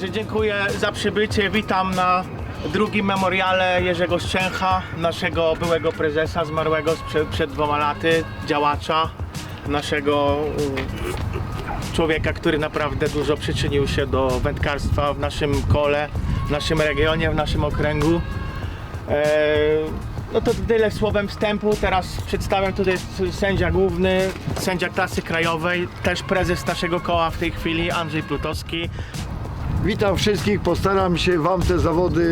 Także dziękuję za przybycie. Witam na drugim memoriale Jerzego Szczęcha, naszego byłego prezesa zmarłego sprzed, przed dwoma laty, działacza, naszego człowieka, który naprawdę dużo przyczynił się do wędkarstwa w naszym kole, w naszym regionie, w naszym okręgu. E, No to tyle słowem wstępu. Teraz przedstawiam tutaj sędzia główny, sędzia klasy krajowej, też prezes naszego koła w tej chwili, Andrzej Plutowski. Witam wszystkich, postaram się Wam te zawody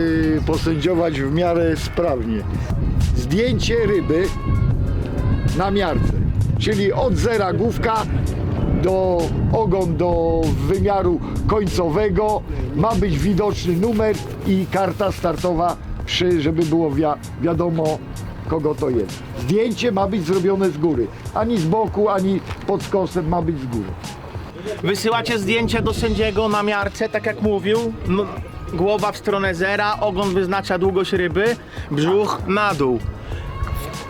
posędziować w miarę sprawnie. Zdjęcie ryby na miarce, czyli od zera główka do ogon do wymiaru końcowego ma być widoczny numer i karta startowa przy, żeby było wi- wiadomo kogo to jest. Zdjęcie ma być zrobione z góry, ani z boku, ani pod skosem ma być z góry. Wysyłacie zdjęcie do sędziego na miarce, tak jak mówił. No, głowa w stronę zera, ogon wyznacza długość ryby, brzuch na dół.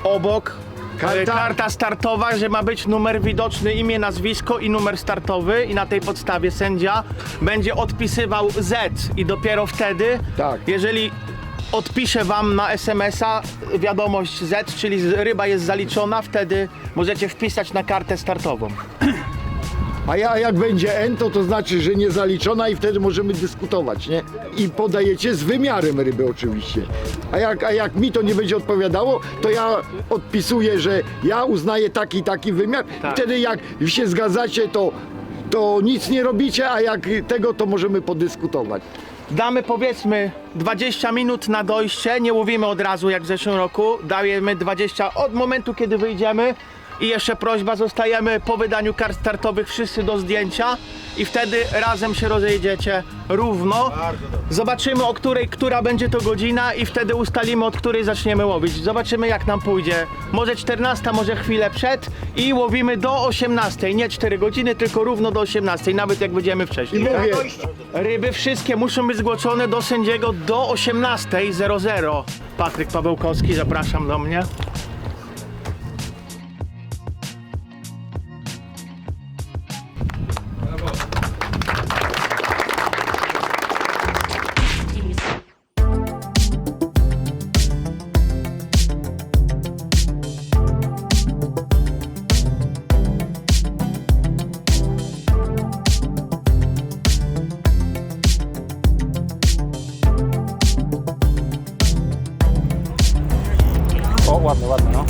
Obok Karta. karta, karta startowa, że ma być numer widoczny, imię, nazwisko i numer startowy i na tej podstawie sędzia będzie odpisywał Z i dopiero wtedy, Tak. jeżeli odpisze wam na SMS-a wiadomość Z, czyli z- ryba jest zaliczona, wtedy możecie wpisać na kartę startową. A ja jak będzie N, to to znaczy, że nie zaliczona i wtedy możemy dyskutować, nie? I podajecie z wymiarem ryby oczywiście. A jak, a jak mi to nie będzie odpowiadało, to ja odpisuję, że ja uznaję taki taki wymiar. Tak. Wtedy jak się zgadzacie, to, to nic nie robicie, a jak tego, to możemy podyskutować. Damy powiedzmy 20 minut na dojście, nie łowimy od razu jak w zeszłym roku. Dajemy 20 od momentu kiedy wyjdziemy. I jeszcze prośba, zostajemy po wydaniu kart startowych wszyscy do zdjęcia i wtedy razem się rozejdziecie równo. Zobaczymy o której, która będzie to godzina i wtedy ustalimy od której zaczniemy łowić. Zobaczymy jak nam pójdzie. Może 14, może chwilę przed i łowimy do 18. Nie 4 godziny, tylko równo do 18, nawet jak będziemy I wcześniej. mówię, Ryby wszystkie muszą być zgłoszone do sędziego do 18.00. Patryk Pawełkowski, zapraszam do mnie. O, ładny, ładny, no.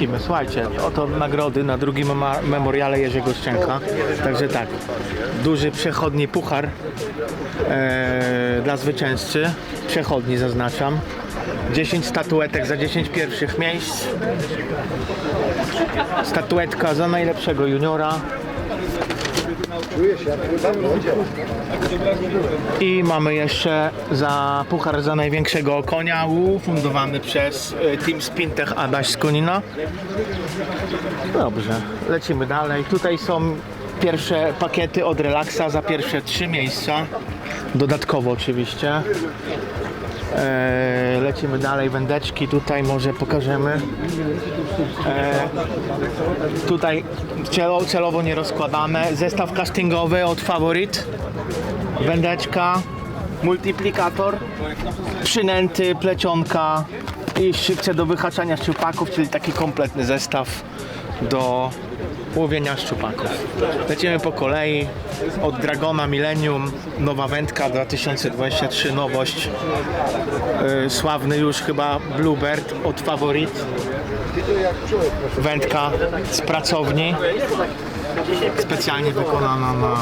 Lecimy, słuchajcie, oto nagrody na drugim memoriale Jerzego Szczęka. Także tak, duży przechodni puchar e, dla zwycięzcy. Przechodni zaznaczam. 10 statuetek za 10 pierwszych miejsc. Statuetka za najlepszego juniora. I mamy jeszcze za puchar za największego konia ufundowany przez e, Team Spintech Adaś z Konina. Dobrze, lecimy dalej. Tutaj są pierwsze pakiety od Relaxa za pierwsze trzy miejsca. Dodatkowo oczywiście. E, lecimy dalej, wędeczki tutaj może pokażemy. E, tutaj celo, celowo nie rozkładane. Zestaw castingowy od Favorit. Wędeczka, multiplikator, przynęty, plecionka i szybce do wyhaczania szczupaków, czyli taki kompletny zestaw do łowienia szczupaków. Lecimy po kolei od Dragona Millennium, nowa wędka 2023, nowość. Yy, sławny już chyba Bluebird od Favorit. Wędka z pracowni. Specjalnie wykonana na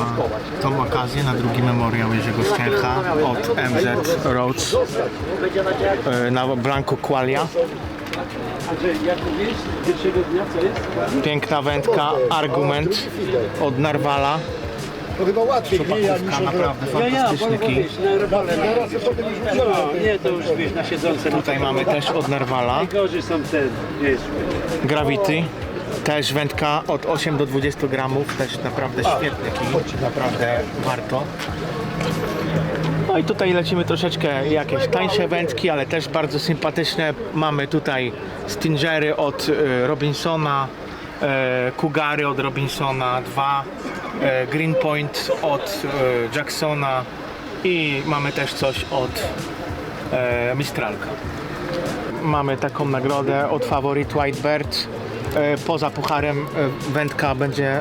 tą okazję, na drugi memoriał Jerzego Szczęcha od MZ Roads yy, na blanku Qualia. Piękna wędka, argument od Narwala. To chyba łatwiej, nie? Ja Pakówka, naprawdę fantastyczny kij. No, nie, to już wiesz, na siedzące. Tutaj mamy też od Narwala. Gorzej są te, wiesz, Gravity. Też wędka od 8 do 20 gramów, też naprawdę świetny kij, naprawdę warto. I tutaj lecimy troszeczkę jakieś tańsze wędki, ale też bardzo sympatyczne. Mamy tutaj Stingery od e, Robinsona, e, Kugary od Robinsona, dwa e, Greenpoint od Jacksona i mamy też coś od Mistralka mamy taką nagrodę od Favorit Whitebird. Poza pucharem wędka będzie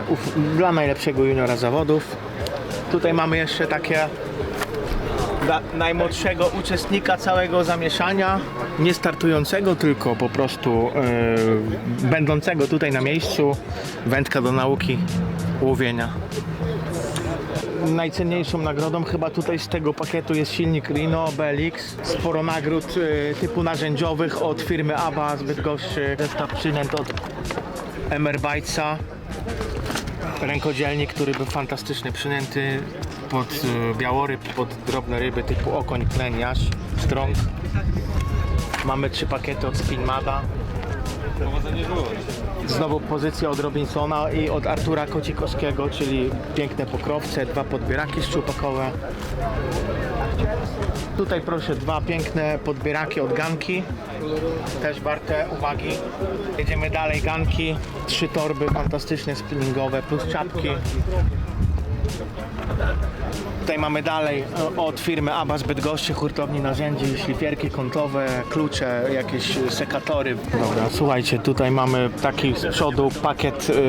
dla najlepszego juniora zawodów. Tutaj mamy jeszcze takie dla najmłodszego uczestnika całego zamieszania, nie startującego, tylko po prostu e, będącego tutaj na miejscu. Wędka do nauki łowienia. Najcenniejszą nagrodą chyba tutaj z tego pakietu jest silnik Rino BLX. Sporo nagród e, typu narzędziowych od firmy ABA z Bydgoszczy. Zestaw przynęt od MR Bytesa. Rękodzielnik, który był fantastyczny przynęty pod e, białoryb, pod drobne ryby typu okoń, klen, jaś, strąg. Mamy trzy pakiety od Spinmada. Znowu pozycja od Robinsona i od Artura Kocikowskiego, czyli piękne pokrowce, dwa podbieraki szczupakowe. Tutaj proszę dwa piękne podbieraki od Ganki, też warte uwagi. Jedziemy dalej, Ganki, trzy torby fantastyczne spinningowe plus czapki. Tutaj mamy dalej e, od firmy Abas Bydgoszczy, hurtowni narzędzi, szlifierki kątowe, klucze, jakieś sekatory. Dobra, słuchajcie, tutaj mamy taki z przodu pakiet y, y,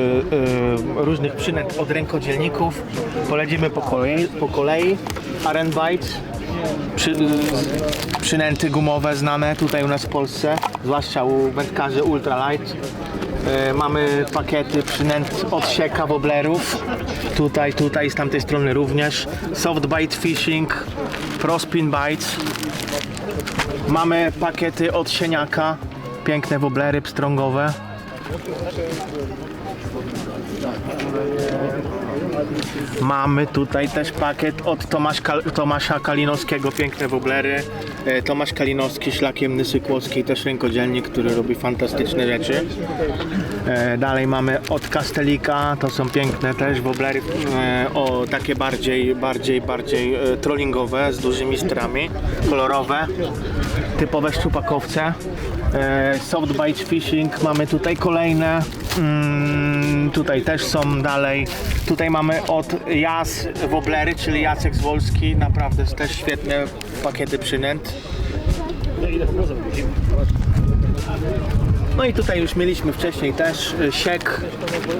różnych przynęt od rękodzielników. Polecimy po kolei. Po kolei. Aren przynęty gumowe znane tutaj u nas w Polsce, zwłaszcza u wędkarzy ultralight. E, Mamy pakiety przynęt od sieka woblerów. Tutaj, tutaj, z tamtej strony również. Soft bite fishing, prospin bites. Mamy pakiety od sieniaka. Piękne woblery pstrągowe. Mamy tutaj też pakiet od Kal- Tomasza Kalinowskiego, piękne woblery. E, Tomasz Kalinowski, szlakiem Nysy Kłodzkiej, też rękodzielnik, który robi fantastyczne rzeczy. E, Dalej mamy od Kastelika, to są piękne też woblery, e, o takie bardziej, bardziej, bardziej trollingowe, z dużymi strami, kolorowe, typowe szczupakowce. E, Soft bite fishing, mamy tutaj kolejne, mm, tutaj też są dalej, tutaj mamy od Jas woblery, czyli Jacek z Wolski, naprawdę też świetne pakiety przynęt. No i tutaj już mieliśmy wcześniej też y, siek,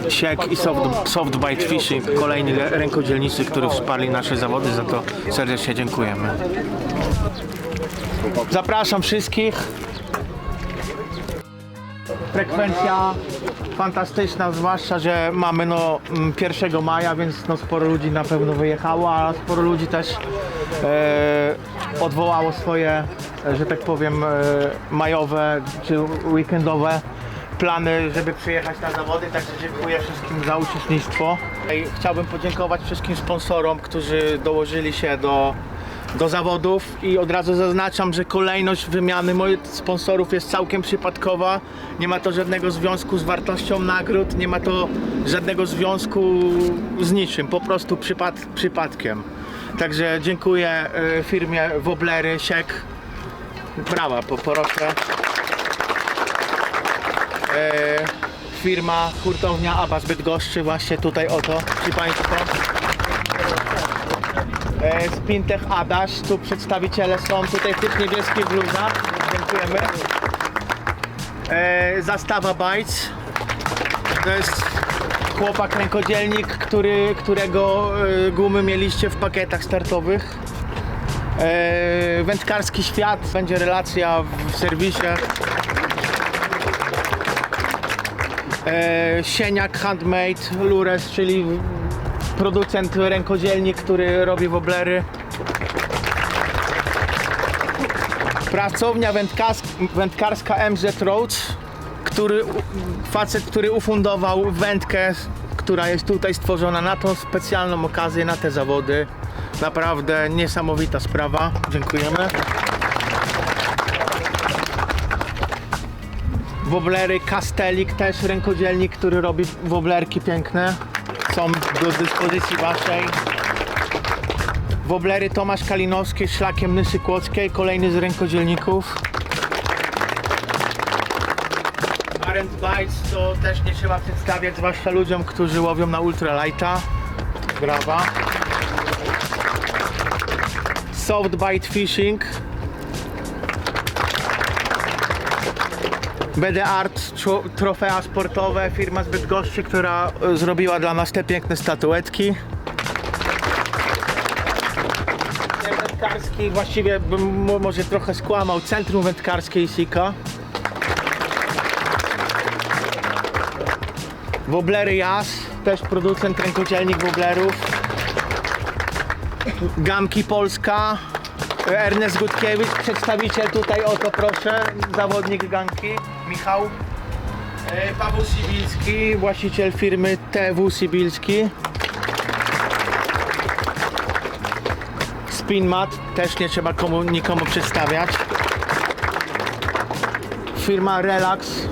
siek i soft, soft bite fishing, kolejni rękodzielnicy, którzy wsparli nasze zawody, za to serdecznie dziękujemy. Zapraszam wszystkich. Frekwencja fantastyczna, zwłaszcza, że mamy no mm, 1 maja, więc no sporo ludzi na pewno wyjechało, a sporo ludzi też e, odwołało swoje, e, że tak powiem, e, majowe czy weekendowe plany, żeby przyjechać na zawody, także dziękuję wszystkim za uczestnictwo. Chciałbym podziękować wszystkim sponsorom, którzy dołożyli się do, do zawodów i od razu zaznaczam, że kolejność wymiany moich sponsorów jest całkiem przypadkowa. Nie ma to żadnego związku z wartością nagród, nie ma to żadnego związku z niczym, po prostu przypad, przypadkiem. Także dziękuję y, firmie Woblery, Siek. Brawa, poproszę. E, firma hurtownia Aba z Bydgoszczy właśnie tutaj oto, czy Państwo. E, Spintech Adaś, tu przedstawiciele są tutaj w tych niebieskich bluzach, dziękujemy. E, Zastawa Bites, to jest chłopak rękodzielnik, który, którego e, gumy mieliście w pakietach startowych. E, Wędkarski Świat, będzie relacja w serwisie. e, Sieniak Handmade Lures, czyli producent rękodzielnik, który robi woblery. Pracownia wędkarska, MZ Roads, który, facet, który ufundował wędkę, która jest tutaj stworzona na tą specjalną okazję, na te zawody. Naprawdę niesamowita sprawa. Dziękujemy. Woblery Castelik, też rękodzielnik, który robi woblerki piękne. Są do dyspozycji waszej. Woblery Tomasz Kalinowski z szlakiem Nysy Kłodzkiej, kolejny z rękodzielników. Parent Bites to też nie trzeba przedstawiać, zwłaszcza ludziom, którzy łowią na ultralighta. Brawa. Soft Bite Fishing. BD Art, tro- trofea sportowe, firma z Bydgoszczy, która e, zrobiła dla nas te piękne statuetki. Wędkarski, właściwie bym mo- może trochę skłamał, Centrum Wędkarskie Isika. Woblery Jas, też producent rękodzielnik woblerów. Gamki Polska, Ernest Gutkiewicz, przedstawiciel tutaj, oto proszę, zawodnik Ganki, Michał. E, Paweł Sibilski, właściciel firmy TW Sibilski. Spinmat, też nie trzeba komu, nikomu przedstawiać. Firma Relax.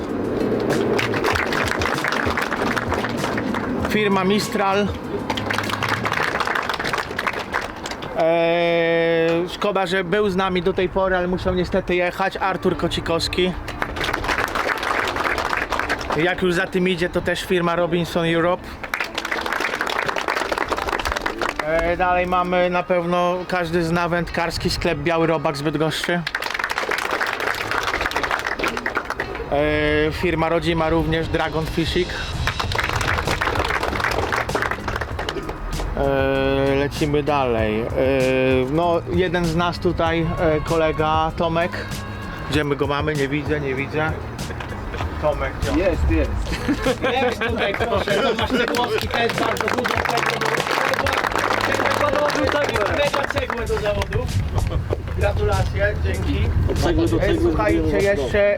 Firma Mistral. Eee, szkoda, że był z nami do tej pory, ale musiał niestety jechać. Artur Kocikowski. Jak już za tym idzie, to też firma Robinson Europe. Eee, dalej mamy na pewno, każdy zna wędkarski sklep Biały Robak z Bydgoszczy. Eee, firma rodzima również Dragon Fishing. E, lecimy dalej. E, no, jeden z nas tutaj, e, kolega Tomek. Gdzie my go mamy? Nie widzę, nie widzę. Tomek, gdzie? Jest, jest. Jest tutaj, proszę. Tomasz Cegłowski też bardzo dużo cegły do Mega cegłę do zawodów. Gratulacje, dzięki. E, Słuchajcie, jeszcze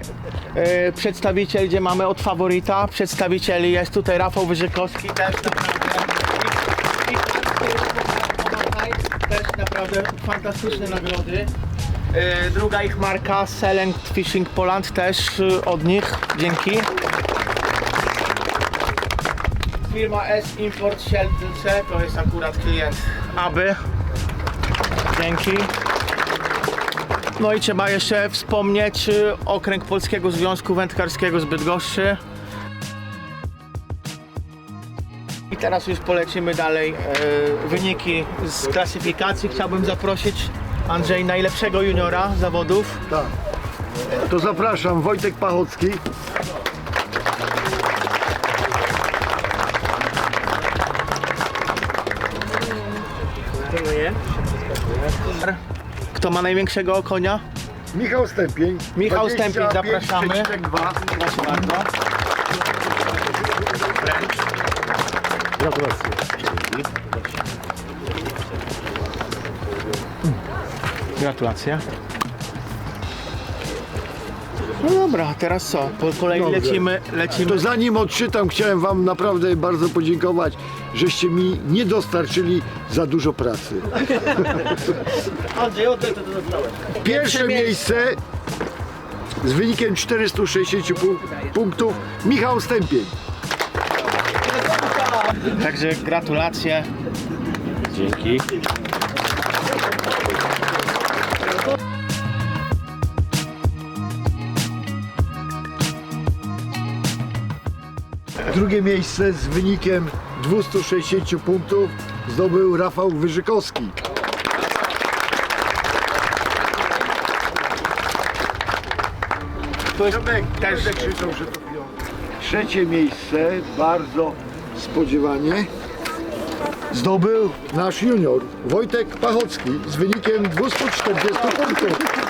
e, przedstawiciel, gdzie mamy od faworyta, przedstawicieli jest tutaj Rafał Wyżykowski też naprawdę. I- i- Też naprawdę fantastyczne nagrody. E, Druga ich marka, Select Fishing Poland, też e, od nich, dzięki. Firma S Import Sielce, to jest akurat klient Aby. Dzięki. No i trzeba jeszcze wspomnieć y, okręg Polskiego Związku Wędkarskiego z Bydgoszczy. I teraz już polecimy dalej e, wyniki z klasyfikacji. Chciałbym zaprosić Andrzej, najlepszego juniora zawodów. Tak. To zapraszam, Wojtek Pachocki. Kto ma największego konia? Michał Stępień. Michał Stępień, zapraszamy. 25,2. Proszę bardzo. Gratulacje. Gratulacje. No dobra, teraz co? Po kolei Dobrze. lecimy, lecimy. To zanim odczytam, chciałem Wam naprawdę bardzo podziękować, żeście mi nie dostarczyli za dużo pracy. Andrzej, oddaj to, to dostałem. Pierwsze miejsce z wynikiem 460 pu- punktów Michał Stępień. Także gratulacje. Dzięki. Drugie miejsce z wynikiem 260 punktów zdobył Rafał Wyżykowski. To jest też Trzecie miejsce, bardzo spodziewanie, zdobył nasz junior Wojtek Pachocki z wynikiem 240 punktów.